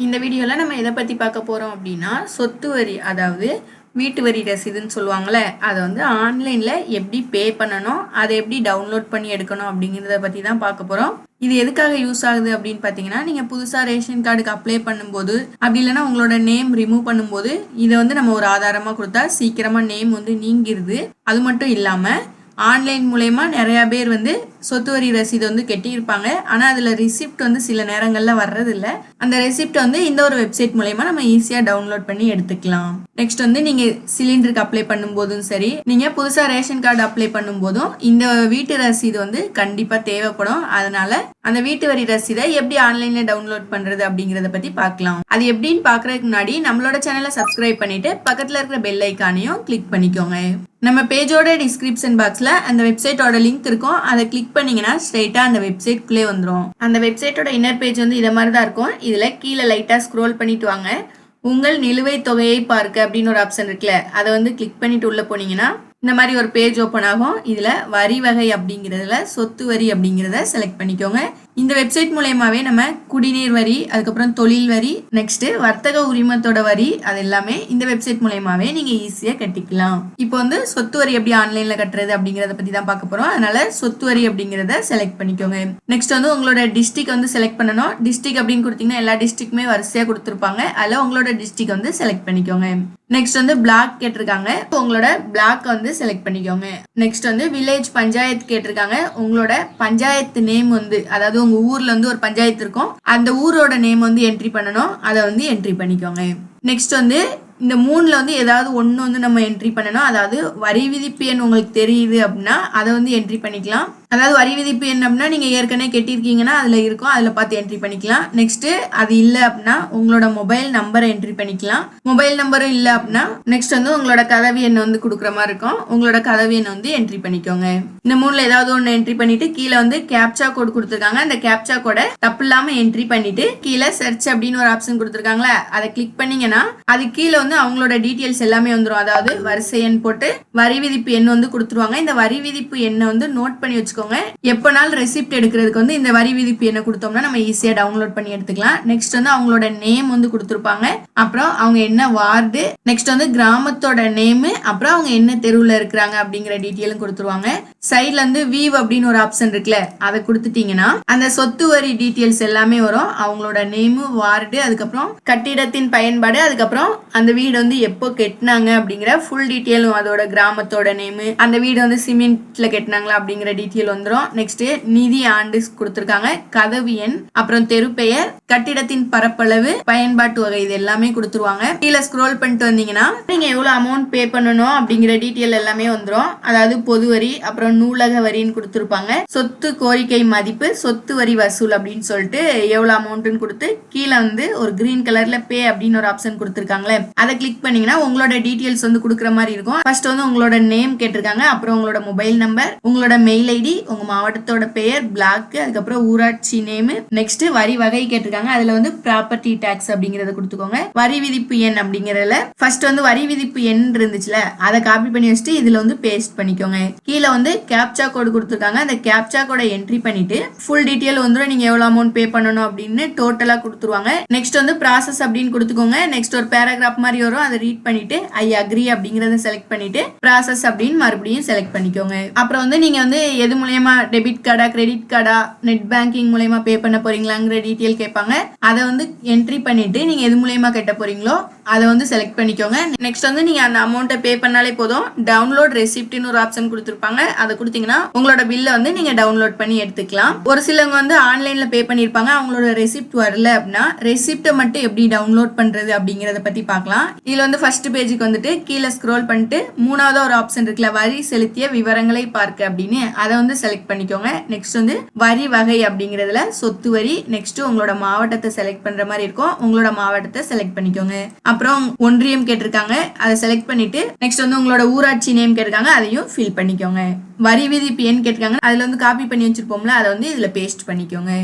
இந்த வீடியோவில் நம்ம எதை பற்றி பார்க்க போகிறோம் அப்படின்னா சொத்து வரி அதாவது வீட்டு வரி ரசீதுன்னு சொல்லுவாங்களே அதை வந்து ஆன்லைனில் எப்படி பே பண்ணணும் அதை எப்படி டவுன்லோட் பண்ணி எடுக்கணும் அப்படிங்கிறத பற்றி தான் பார்க்க போகிறோம் இது எதுக்காக யூஸ் ஆகுது அப்படின்னு பார்த்தீங்கன்னா நீங்கள் புதுசாக ரேஷன் கார்டுக்கு அப்ளை பண்ணும்போது அப்படி இல்லைன்னா உங்களோட நேம் ரிமூவ் பண்ணும்போது இதை வந்து நம்ம ஒரு ஆதாரமாக கொடுத்தா சீக்கிரமாக நேம் வந்து நீங்கிருது. அது மட்டும் இல்லாமல் ஆன்லைன் மூலயமா நிறையா பேர் வந்து சொத்து வரி ரசீது வந்து கெட்டியிருப்பாங்க. ஆனால் அதில் ரிசிப்ட் வந்து சில நேரங்களில் வர்றதில்ல. அந்த ரெசிப்ட் வந்து இந்த ஒரு வெப்சைட் மூலயமா நம்ம ஈஸியாக டவுன்லோட் பண்ணி எடுத்துக்கலாம். நெக்ஸ்ட் வந்து நீங்கள் சிலிண்டருக்கு அப்ளை பண்ணும்போதும் சரி நீங்கள் புதுசாக ரேஷன் கார்டு அப்ளை பண்ணும்போதும் இந்த வீட்டு ரசீது வந்து கண்டிப்பாக தேவைப்படும். அதனால அந்த வீட்டு வரி ரசீதை எப்படி ஆன்லைனில் டவுன்லோட் பண்ணுறது அப்படிங்கிறத பற்றி பார்க்கலாம். அது எப்படின்னு பார்க்குறதுக்கு முன்னாடி நம்மளோட சேனலை சப்ஸ்கிரைப் பண்ணிட்டு பக்கத்தில் இருக்கிற பெல் ஐக்கானையும் கிளிக் பண்ணிக்கோங்க. நம்ம பேஜோட டிஸ்கிரிப்ஷன் பாக்ஸில் அந்த வெப்சைட்டோட லிங்க் இருக்கும். அதை கிளிக் பண்ணீங்கன்னா ஸ்ட்ரைட்டாக அந்த வெப்சைட்குள்ளே வந்துடும் அந்த வெப்சைட்டோட இன்னர் பேஜ் வந்து இதை மாதிரி தான் இருக்கும். இதில் கீழே லைட்டாக ஸ்க்ரோல் பண்ணிட்டு வாங்க. உங்கள் நிலுவைத் தொகையை பார்க்க அப்படின்னு ஒரு ஆப்ஷன் இருக்குல்ல அதை வந்து கிளிக் பண்ணிட்டு உள்ளே போனீங்கன்னா இந்த மாதிரி ஒரு பேஜ் ஓப்பன் ஆகும். இதில் வரி வகை அப்படிங்கிறதுல சொத்து வரி அப்படிங்கிறத செலக்ட் பண்ணிக்கோங்க. இந்த வெப்சைட் மூலயமாவே நம்ம குடிநீர் வரி அதுக்கப்புறம் தொழில் வரி நெக்ஸ்ட் வர்த்தக உரிமத்தோட வரி அது எல்லாமே இந்த வெப்சைட் மூலயமாவே நீங்க ஈஸியா கட்டிக்கலாம். இப்போ வந்து சொத்து வரி எப்படி ஆன்லைன்ல கட்டுறது அப்படிங்கறத பத்தி தான் பார்க்க போறோம். அதனால சொத்து வரி அப்படிங்கறத செலக்ட் பண்ணிக்கோங்க. நெக்ஸ்ட் வந்து உங்களோட டிஸ்ட்ரிக் வந்து செலக்ட் பண்ணணும். டிஸ்ட்ரிக் அப்படின்னு கொடுத்தீங்கன்னா எல்லா டிஸ்ட்ரிக்ட்மே வரிசையா கொடுத்துருப்பாங்க. அதுல உங்களோட டிஸ்ட்ரிக் வந்து செலக்ட் பண்ணிக்கோங்க. நெக்ஸ்ட் வந்து பிளாக் கேட்டிருக்காங்க. உங்களோட பிளாக் வந்து செலக்ட் பண்ணிக்கோங்க. நெக்ஸ்ட் வந்து வில்லேஜ் பஞ்சாயத்து கேட்டிருக்காங்க. உங்களோட பஞ்சாயத்து நேம் வந்து அதாவது உங்க ஊர்ல வந்து ஒரு பஞ்சாயத்து இருக்கும். அந்த ஊரோட நேம் வந்து என்ட்ரி பண்ணணும். அதை வந்து என்ட்ரி பண்ணிக்கோங்க. நெக்ஸ்ட் வந்து இந்த மூணில் வந்து ஏதாவது ஒன்று வந்து நம்ம என்ட்ரி பண்ணணும். அதாவது வரி விதிப்பு எண் உங்களுக்கு தெரியுது அப்படின்னா அதை வந்து என்ட்ரி பண்ணிக்கலாம். அதாவது வரி விதிப்பு என்ன அப்படின்னா நீங்கள் ஏற்கனவே கெட்டியிருக்கீங்கன்னா அதில் இருக்கும். அதில் பார்த்து என்ட்ரி பண்ணிக்கலாம். நெக்ஸ்ட்டு அது இல்லை அப்படின்னா உங்களோட மொபைல் நம்பரை என்ட்ரி பண்ணிக்கலாம். மொபைல் நம்பரும் இல்லை அப்படின்னா நெக்ஸ்ட் வந்து உங்களோட கதவி எண்ணை வந்து கொடுக்குற மாதிரி இருக்கும். உங்களோட கதவி எண்ணை வந்து என்ட்ரி பண்ணிக்கோங்க. இந்த மூணில் ஏதாவது ஒன்று என்ட்ரி பண்ணிட்டு கீழே வந்து கேப்சா கோட் கொடுத்துருக்காங்க. அந்த கேப்சா கோடை தப்பு இல்லாமல் என்ட்ரி பண்ணிட்டு கீழே சர்ச் அப்படின்னு ஒரு ஆப்ஷன் கொடுத்துருக்காங்களே அதை கிளிக் பண்ணீங்கன்னா அது கீழே வந்து அவங்களோட டீட்டெயில்ஸ் எல்லாமே வந்துடும் அதாவது வரிசை எண் போட்டு வரி விதிப்பு எண் வந்து கொடுத்துருவாங்க. இந்த வரி விதிப்பு எண்ணை வந்து நோட் பண்ணி வச்சுக்கோங்க எப்போனாலும் ரெசிப்ட் எடுக்கிறதுக்கு வந்து இந்த வரி விதிப்பு என்ன கொடுத்தோம்னா நம்ம ஈஸியாக டவுன்லோட் பண்ணி எடுத்துக்கலாம். நெக்ஸ்ட் வந்து அவங்களோட நேம் வந்து கொடுத்துருப்பாங்க. அப்புறம் அவங்க என்ன வார்டு நெக்ஸ்ட் வந்து கிராமத்தோட நேமு அப்புறம் அவங்க என்ன தெருவில் இருக்கிறாங்க அப்படிங்கிற டீட்டெயிலும் கொடுத்துருவாங்க. சைட்ல இருந்து வீவ் அப்படின்னு ஒரு ஆப்ஷன் இருக்குல்ல அதை கொடுத்துட்டீங்கன்னா அந்த சொத்து வரி டீட்டெயில்ஸ் எல்லாமே வரும். அவங்களோட நேமு வார்டு அதுக்கப்புறம் கட்டிடத்தின் பயன்பாடு அதுக்கப்புறம் அந்த வீடு வந்து எப்போ கெட்டினாங்க அப்படிங்கிற ஃபுல் டீட்டெயிலும் அதோட கிராமத்தோட நேமு அந்த வீடு வந்து சிமெண்ட்ல கெட்டினாங்களா அப்படிங்கிற டீட்டெயில் வந்துடும் நெக்ஸ்ட் நிதி ஆண்டு கொடுத்துருக்காங்க. கதவு எண் அப்புறம் தெரு பெயர் கட்டிடத்தின் பரப்பளவு பயன்பாட்டு வகை இது எல்லாமே கொடுத்துருவாங்க. கீழே ஸ்க்ரோல் பண்ணிட்டு வந்தீங்கன்னா நீங்க எவ்வளவு அமௌண்ட் பே பண்ணணும் அப்படிங்கிற டீட்டெயில் எல்லாமே வந்துடும் அதாவது பொது வரி அப்புறம் நூலக வரின்னு கொடுத்துருப்பாங்க. சொத்து கோரிக்கை மதிப்பு சொத்து வரி வசூல் அப்படின்னு சொல்லிட்டு எவ்வளவு அமௌண்ட்னு கொடுத்து கீழே வந்து ஒரு கிரீன் கலர்ல பே அப்படின்னு ஒரு ஆப்ஷன் கொடுத்துருக்காங்களே. அதை கிளிக் பண்ணீங்கன்னா உங்களோட டீட்டெயில்ஸ் வந்து கொடுக்குற மாதிரி இருக்கும். ஃபர்ஸ்ட் வந்து உங்களோட நேம் கேட்டிருக்காங்க. அப்புறம் உங்களோட மொபைல் நம்பர் உங்களோட மெயில் ஐடி உங்க மாவட்டத்தோட பெயர் பிளாக் அதுக்கப்புறம் ஊராட்சி நேம் நெக்ஸ்ட் வரி வகை கேட்டிருக்காங்க. அதுல வந்து ப்ராப்பர்ட்டி டாக்ஸ் அப்படிங்கறத கொடுத்துக்கோங்க. வரி விதிப்பு எண் அப்படிங்கறதுல ஃபர்ஸ்ட் வந்து வரி விதிப்பு எண் இருந்துச்சுல அதை காப்பி பண்ணி வச்சுட்டு இதுல வந்து பேஸ்ட் பண்ணிக்கோங்க. கீழே வந்து கேப்சா கோடு கொடுத்துருக்காங்க. அந்த கேப்சா கோடை என்ட்ரி பண்ணிட்டு ஃபுல் டீட்டெயில் வந்துடும் நீங்க எவ்வளவு அமௌண்ட் பே பண்ணணும் அப்படின்னு டோட்டலா கொடுத்துருவாங்க. நெக்ஸ்ட் வந்து ப்ராசஸ் அப்படின்னு கொடுத்துக்கோங்க. நெக்ஸ்ட் ஒரு பேராகிராஃப் மாதிரி வரும். அதை ரீட் பண்ணிட்டு ஐ அக்ரி அப்படிங்கறத செலக்ட் பண்ணிட்டு ப்ராசஸ் அப்படின்னு மறுபடியும் செலக்ட் பண்ணிக்கோங்க. அப்புறம் வந்து நீங்க வந்து எது மூலயமா டெபிட் கார்டா கிரெடிட் கார்டா நெட் பேங்கிங் மூலயமா பே பண்ண போறீங்களாங்கிற டீட்டெயில் கேட்பாங்க. அதை வந்து என்ட்ரி பண்ணிட்டு நீங்க எது மூலயமா கட்ட போறீங்களோ அதை வந்து செலக்ட் பண்ணிக்கோங்க. நெக்ஸ்ட் வந்து நீங்க அந்த அமௌண்ட்டை பே பண்ணாலே போதும். டவுன்லோட் ரெசிப்ட்னு ஒரு ஆப்ஷன் கொடுத்துருப்பாங்க. அதை கொடுத்தீங்கன்னா உங்களோட பில்லை வந்து நீங்க டவுன்லோட் பண்ணி எடுத்துக்கலாம். ஒரு சிலவங்க வந்து ஆன்லைன்ல பே பண்ணிருப்பாங்க அவங்களோட ரெசிப்ட் வரல அப்படின்னா ரெசிப்டை மட்டும் எப்படி டவுன்லோட் பண்றது அப்படிங்கறத பத்தி பார்க்கலாம். இதுல வந்து ஃபர்ஸ்ட் பேஜுக்கு வந்துட்டு கீழே ஸ்க்ரோல் பண்ணிட்டு மூணாவது ஒரு ஆப்ஷன் இருக்குல்ல வரி செலுத்திய விவரங்களை பார்க்க அப்படின்னு அதை வந்து செலக்ட் பண்ணிக்கோங்க. நெக்ஸ்ட் வந்து வரி வகை அப்படிங்கறதுல சொத்து வரி. நெக்ஸ்ட் உங்களோட மாவட்டத்தை செலக்ட் பண்ற மாதிரி இருக்கும். உங்களோட மாவட்டத்தை செலக்ட் பண்ணிக்கோங்க. அப்புறம் ஒன்றியம் கேட்டிருக்காங்க. அதை செலக்ட் பண்ணிட்டு நெக்ஸ்ட் வந்து உங்களோட ஊராட்சி நேம் கேட்டிருக்காங்க. அதையும் ஃபில் பண்ணிக்கோங்க. வரி விதிப்பு எண் கேட்டிருக்காங்க. அதுல வந்து காப்பி பண்ணி வச்சிருப்போம்ல அதை வந்து இதுல பேஸ்ட் பண்ணிக்கோங்க.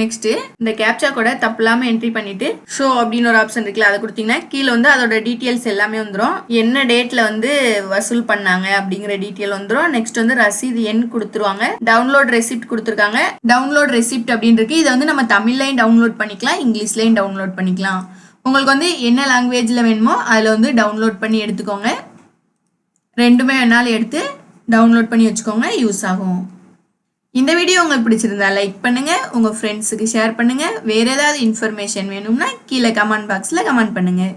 நெக்ஸ்ட் இந்த கேப்சா கூட தப்பு இல்லாம என்ட்ரி பண்ணிட்டு ஷோ அப்படின்னு ஒரு ஆப்ஷன் இருக்குல்ல அதை கொடுத்தீங்கன்னா கீழே வந்து அதோட டீட்டெயில்ஸ் எல்லாமே வந்துடும் என்ன டேட்ல வந்து வசூல் பண்ணாங்க அப்படிங்கிற டீட்டெயில் வந்துடும் நெக்ஸ்ட் வந்து ரசீது எண் கொடுத்துருவாங்க. டவுன்லோட் ரெசிப்ட் கொடுத்துருக்காங்க. டவுன்லோட் ரெசிப்ட் அப்படின்னு இருக்கு. இதை வந்து நம்ம தமிழ்லையும் டவுன்லோட் பண்ணிக்கலாம் இங்கிலீஷ்லையும் டவுன்லோட் பண்ணிக்கலாம். உங்களுக்கு வந்து என்ன லாங்குவேஜில் வேணுமோ அதில் வந்து டவுன்லோட் பண்ணி எடுத்துக்கோங்க. ரெண்டுமே வேணாலும் எடுத்து டவுன்லோட் பண்ணி வச்சுக்கோங்க யூஸ் ஆகும். இந்த வீடியோ உங்களுக்கு பிடிச்சிருந்தா லைக் பண்ணுங்கள் உங்கள் ஃப்ரெண்ட்ஸுக்கு ஷேர் பண்ணுங்கள் வேறு ஏதாவது இன்ஃபர்மேஷன் வேணும்னா கீழே கமெண்ட் பாக்ஸில் கமெண்ட் பண்ணுங்கள்